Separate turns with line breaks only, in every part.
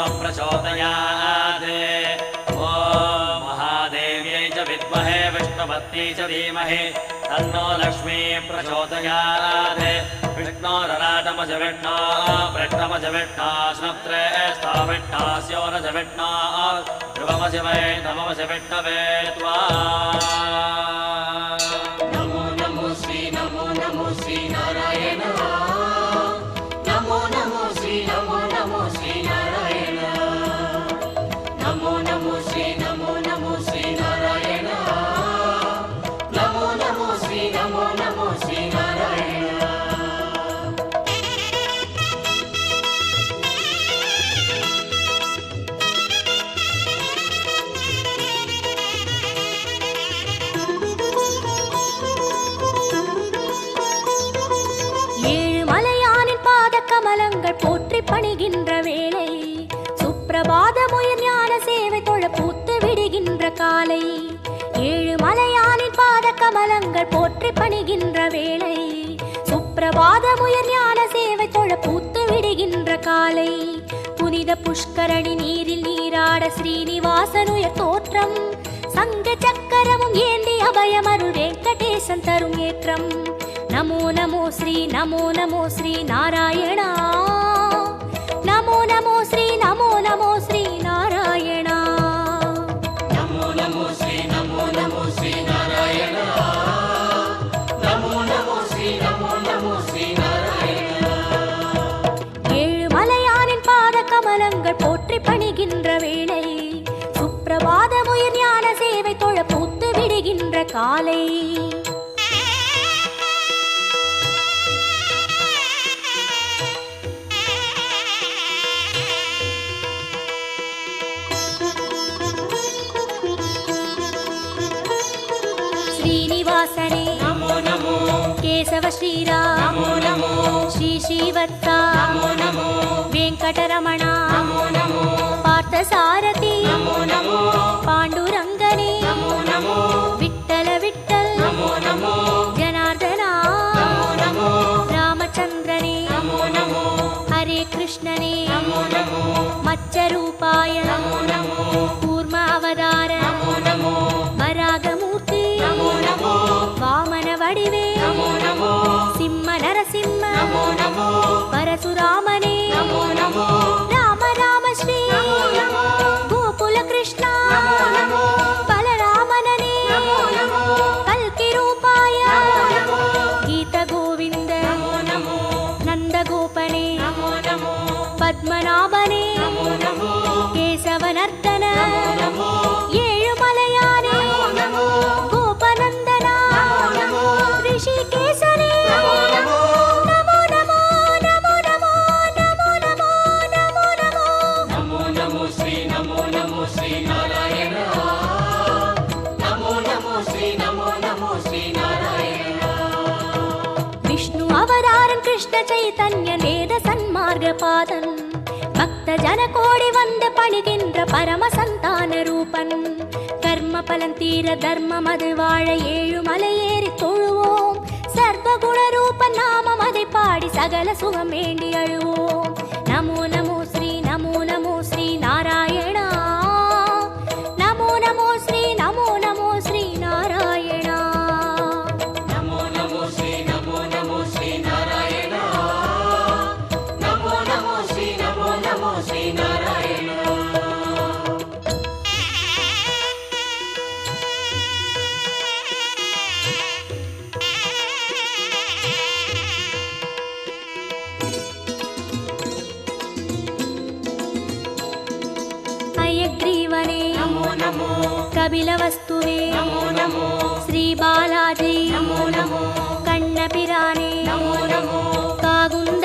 तन्नो विष्णुः प्रचोदयात् ॐ महादेव्यै च विद्महे विष्णुपत्न्यै च धीमहि तन्नो लक्ष्मी प्रचोदयात् विष्णोरराटमज विष्णो वृष्णमज विष्णो स्नप्त्रे स्था विष्णास्योरज विष्णो ध्रुवमज वै नममज विष्णवे त्वा
não வேளை சுப்பிரபாத முயர் ஞான சேவை தொழ பூத்து விடுகின்ற காலை புனித புஷ்கரணி நீரில் நீராட ஸ்ரீனிவாசனுயர் தோற்றம் சங்க சக்கரமும் ஏந்தி அபயமருள் வெங்கடேசன் தரும் ஏற்றம். நமோ நமோ ஸ்ரீ நமோ நமோ ஸ்ரீ நாராயணா. நமோ நமோ ஸ்ரீ நமோ நமோ ஸ்ரீ நாராயணா.
நமோ நமோ
ஸ்ரீ நமோ நமோ ஸ்ரீ நாராயணா. விடுகின்ற வேளை சுப்பிரபாத உயிர் ஞான சேவை தொழ பூத்து விடுகின்ற காலை.
சரே కేశవ శ్రీరా శ్రీ శ్రీవత్త వెంకటరమణ పార్థసారథి పాండురంగని విఠల విఠల్ జనార్దన
రామచంద్రని హరే కృష్ణని మత్స్య పరశురామనే నమో నమో. பக்த கோடி வந்து பணிகின்ற பரம சந்தான ரூபன். கர்ம பலன் தீர தர்மம் அது வாழ ஏழு மலையேறி தொழுவோம். சர்வகுண ரூப நாமம் அதை பாடி சகல சுகம் வேண்டி அழுவோம். நமோ நமோ ஸ்ரீ நமோ நமோ ஸ்ரீ நாராயணா.
కపిలవస్తువే నమో
శ్రీ బాలాజీ. నమో నమో. కాగుంద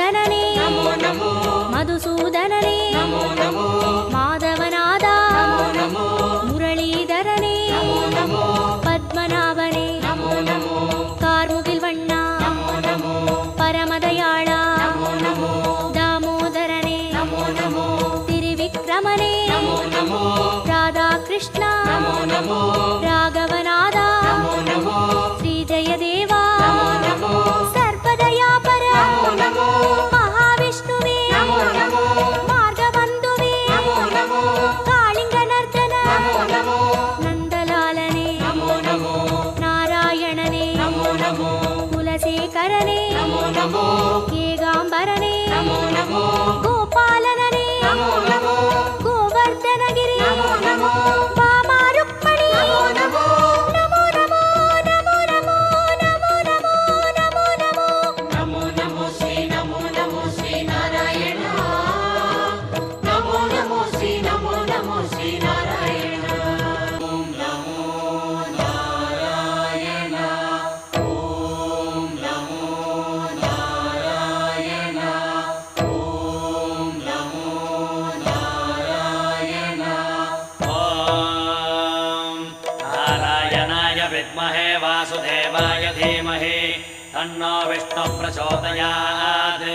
तन्नो विष्णुः प्रचोदयात्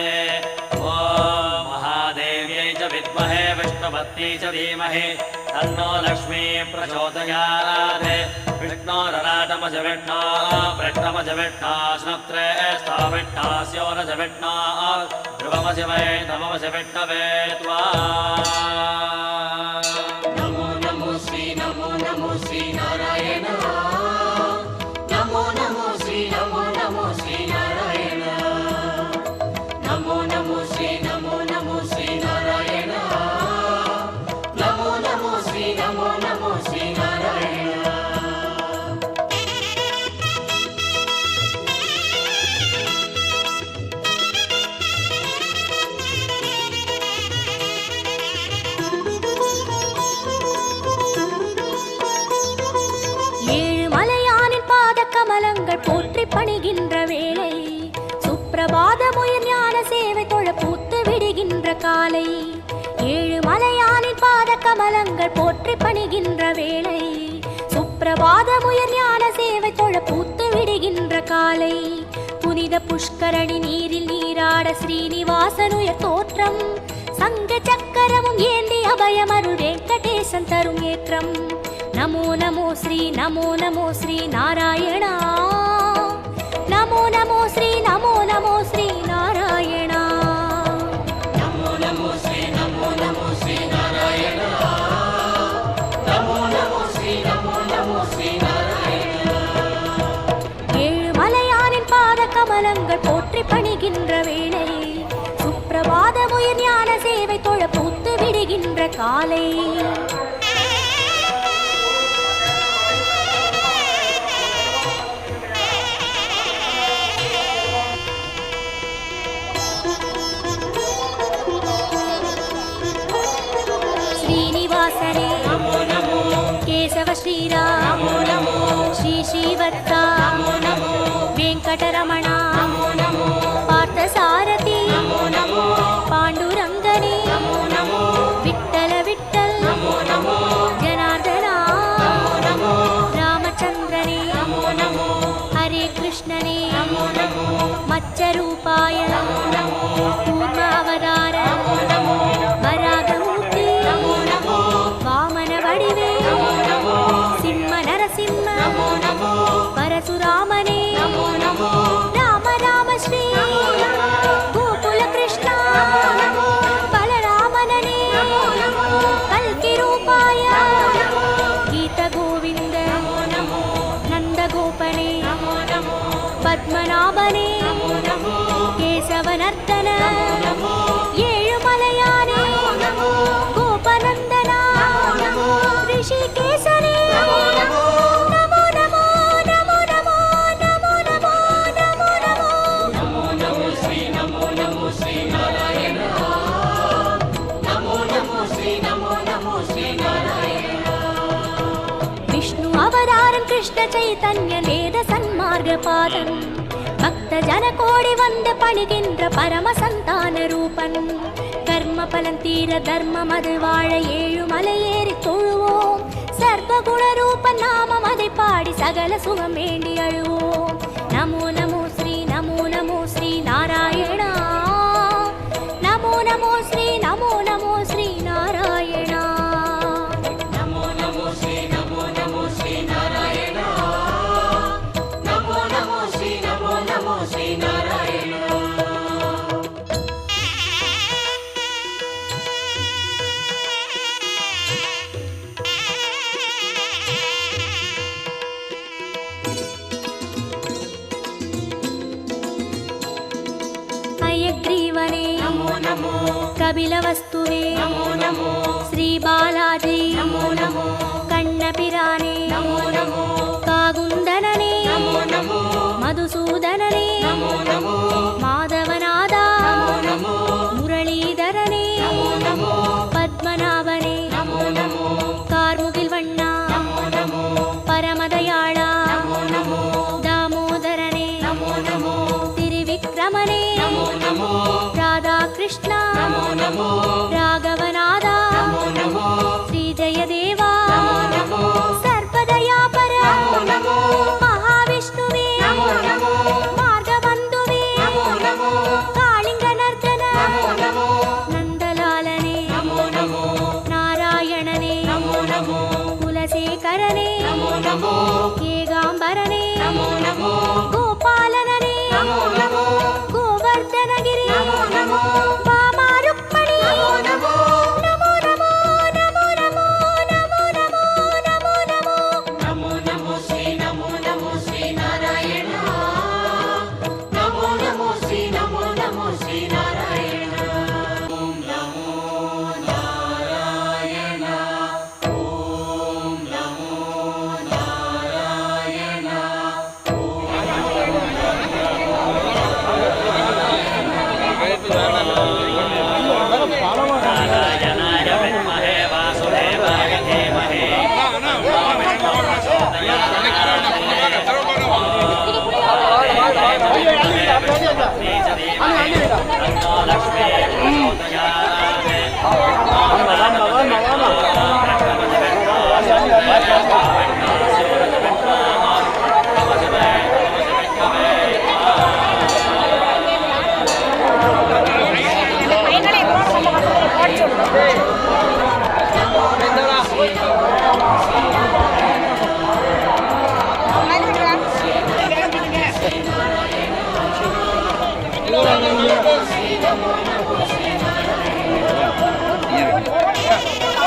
ॐ महादेव्यै च विद्महे विष्णुपत्यै च धीमहि तन्नो लक्ष्मी प्रचोदयात् विष्णोरराटमज विष्णो पृष्ठमज विष्णो स्नत्रे स्थाविष्णास्योरज विष्णो ध्रुवमज वै नममज विष्णवे त्वा
சுப்பிரபாதமுயர் ஞான சேவை தொழ பூத்து விடுகின்ற காலை. புனித புஷ்கரணி நீரில் நீராட ஸ்ரீனிவாசனுயர் தோற்றம். சங்க சக்கரமும் ஏந்தி அபயமருள் வெங்கடேசன் தரும் ஏற்றம். நமோ நமோ ஸ்ரீ நமோ நமோ ஸ்ரீ நாராயணா. நமோ நமோ ஸ்ரீ நமோ நமோ ஸ்ரீ விடுகின்ற வேளை. சுப்பிரபாத உயிர் ஞான சேவை தொழ பூத்து விடுகின்ற காலை. ஸ்ரீனிவாசரே. கேசவ ஸ்ரீராம்.
நமோ. శ్రీవత్స
వెంకటరమణ
పార్థసారథి పాండురంగని
విట్టల
విట్టల్ జనార్దన
రామచంద్రని హరే
కృష్ణని మత్స్యరూపాయ
పూర్ణావతార వరాగమూర్తి
వామన వడివే
సింహ
నరసింహ పరశురామనే
నమో నమో రామ రామ శ్రీ గోకుల కృష్ణ బలరామననే కల్కి రూపాయ గీత గోవింద నందగోపనే పద్మనాభనే కేశవనర్తన ఏழுமலையானே கோபநந்தனா ரிஷிகேசன கோடி பணிகின்ற பரம சந்தான ரூபன். கர்ம பலன் தீர தர்மம் அது வாழ ஏழு மலையேறி தொழுவோம். சர்வகுண ரூபன் நாமம் அதை பாடி சகல சுகம் வேண்டி அழுவோம். நமோ நமோ ஸ்ரீ நமோ நமோ ஸ்ரீ நாராயணா. కపిల కపిలవస్తువే శ్రీ బాలాజీ. కన్నపిరానే కాగుందననే. మధుసూదననే.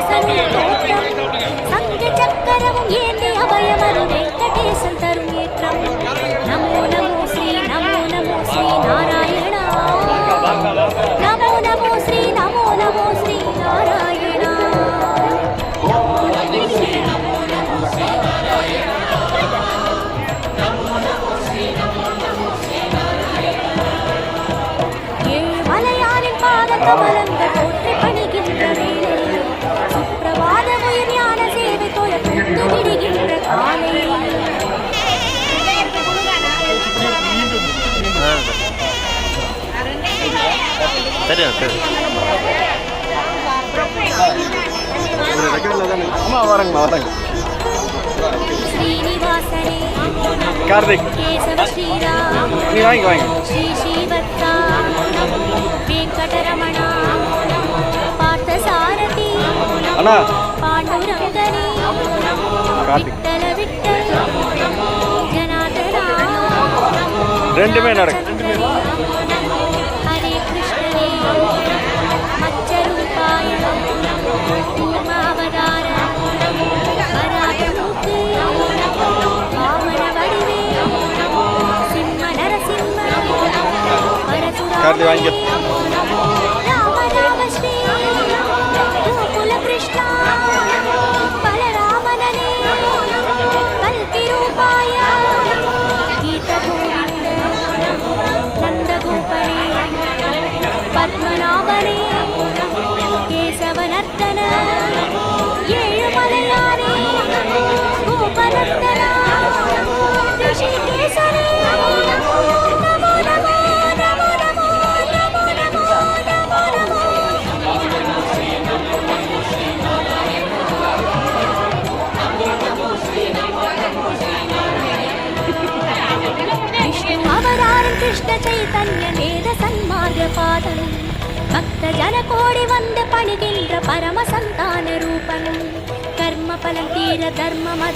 சங்க சக்கரமும் ஏந்தி அபயமரும் வெங்கடேசன் தரும் ஏற்றம் நமோ நமோ ஸ்ரீ நமோ நமோ ஸ்ரீ நாராயணா நமோ நமோ ஸ்ரீ நமோ நமோ ஸ்ரீ நாராயணா ஏழு மலையாரின் பாத கமலங்கள்
தெரியும் தெரியும்.
அம்மா வராங்கம்மா ரெண்டுமே நடக்கும்.
कर दिवाएँगे। கர்ம